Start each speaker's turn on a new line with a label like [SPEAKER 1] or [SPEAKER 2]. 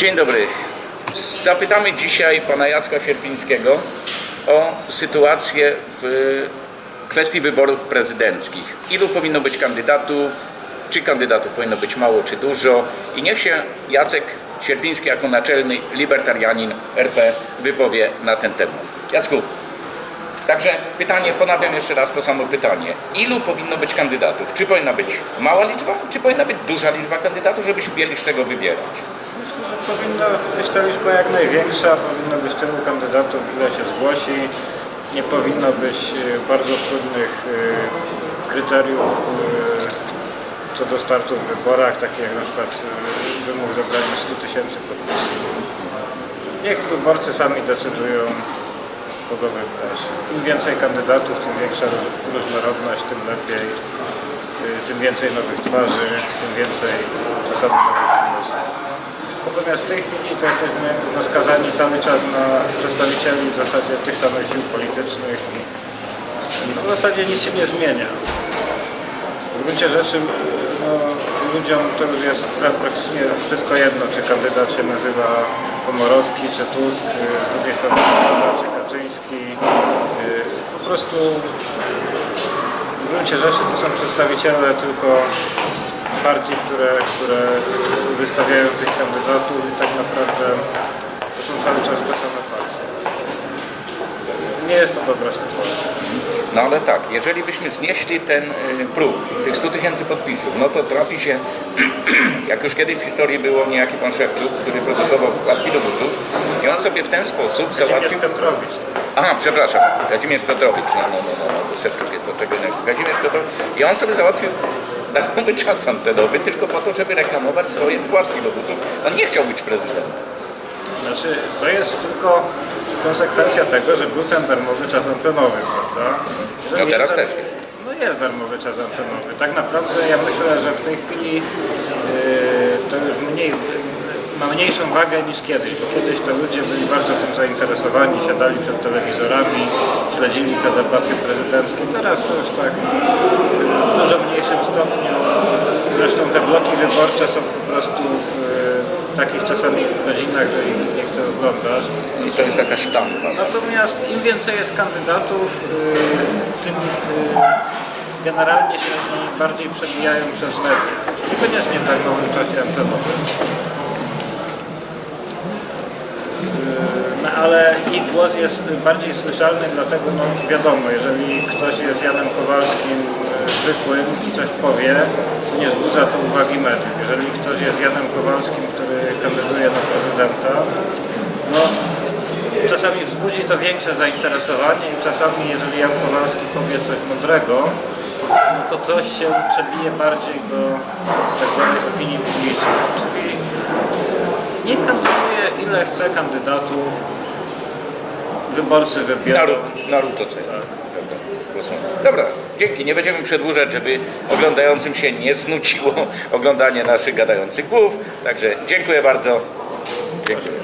[SPEAKER 1] Dzień dobry. Zapytamy dzisiaj pana Jacka Sierpińskiego o sytuację w kwestii wyborów prezydenckich. Ilu powinno być kandydatów? Czy kandydatów powinno być mało, czy dużo? I niech się Jacek Sierpiński jako naczelny libertarianin RP wypowie na ten temat. Jacku, Także pytanie, ponawiam jeszcze raz to samo pytanie. Ilu powinno być kandydatów? Czy powinna być mała liczba, czy powinna być duża liczba kandydatów, żebyśmy mieli z czego wybierać?
[SPEAKER 2] Powinna być ta liczba jak największa, powinno być tylu kandydatów, ile się zgłosi. Nie powinno być e, bardzo trudnych e, kryteriów e, co do startu w wyborach, takich jak na przykład wymóg zebrania 100 tysięcy podpisów. Niech wyborcy sami decydują, kogo wybrać. Im więcej kandydatów, tym większa ró- różnorodność, tym lepiej. Tym więcej nowych twarzy, tym więcej czasami nowych. Natomiast w tej chwili to jesteśmy no, skazani cały czas na przedstawicieli w zasadzie tych samych sił politycznych no, w zasadzie nic się nie zmienia. W gruncie rzeczy no, ludziom to już jest pra- praktycznie wszystko jedno, czy kandydat się nazywa Komorowski, czy Tusk, y, z drugiej strony czy Kaczyński. Y, Po prostu w gruncie rzeczy to są przedstawiciele tylko partii, które, które wystawiają tych kandydatów i tak naprawdę to są cały czas te same partie. Nie jest to dobra sytuacja.
[SPEAKER 1] No ale tak, jeżeli byśmy znieśli ten y, próg, tych 100 tysięcy podpisów, no to trafi się, jak już kiedyś w historii było niejaki pan Szewczuk, który produkował wkładki do butów i on sobie w ten sposób załatwił...
[SPEAKER 2] Kazimierz Piotrowicz.
[SPEAKER 1] Aha, przepraszam, Kazimierz Piotrowicz, no, no, no, no, no Szewczuk jest od czego innego. Kazimierz Piotrowicz i on sobie załatwił darmowy czas antenowy tylko po to, żeby reklamować swoje wkładki do butów. On nie chciał być prezydentem.
[SPEAKER 2] Znaczy, to jest tylko konsekwencja tego, że był ten darmowy czas antenowy, prawda? Że
[SPEAKER 1] No teraz
[SPEAKER 2] dar-
[SPEAKER 1] też jest.
[SPEAKER 2] No jest darmowy czas antenowy. Tak naprawdę ja myślę, że w tej chwili yy, to już mniej, ma mniejszą wagę niż kiedyś, bo kiedyś to ludzie byli bardzo tym zainteresowani, siadali przed telewizorami, śledzili te debaty prezydenckie. Teraz to już tak w dużo mniejszym stopniu. Zresztą te bloki wyborcze są po prostu w yy, takich czasami godzinach, że ich nie chce oglądać.
[SPEAKER 1] I to jest taka sztampa.
[SPEAKER 2] Natomiast im więcej jest kandydatów, yy, tym yy, generalnie się oni bardziej przebijają przez media. Niekoniecznie w darmowym czasie antenowym. Ich głos jest bardziej słyszalny, dlatego no wiadomo, jeżeli ktoś jest Janem Kowalskim yy, zwykłym i coś powie, nie wzbudza to uwagi mediów. Jeżeli ktoś jest Janem Kowalskim, który kandyduje na prezydenta, no czasami wzbudzi to większe zainteresowanie i czasami, jeżeli Jan Kowalski powie coś mądrego, no to coś się przebije bardziej do tak zwanej opinii publicznej. Czyli niech kandyduje ile chce kandydatów, wyborcy wybiorą.
[SPEAKER 1] Naród oceni. Prawda? Głosują. Dobra, dzięki. Nie będziemy przedłużać, żeby oglądającym się nie znuciło oglądanie naszych gadających głów. Także dziękuję bardzo. Dziękuję.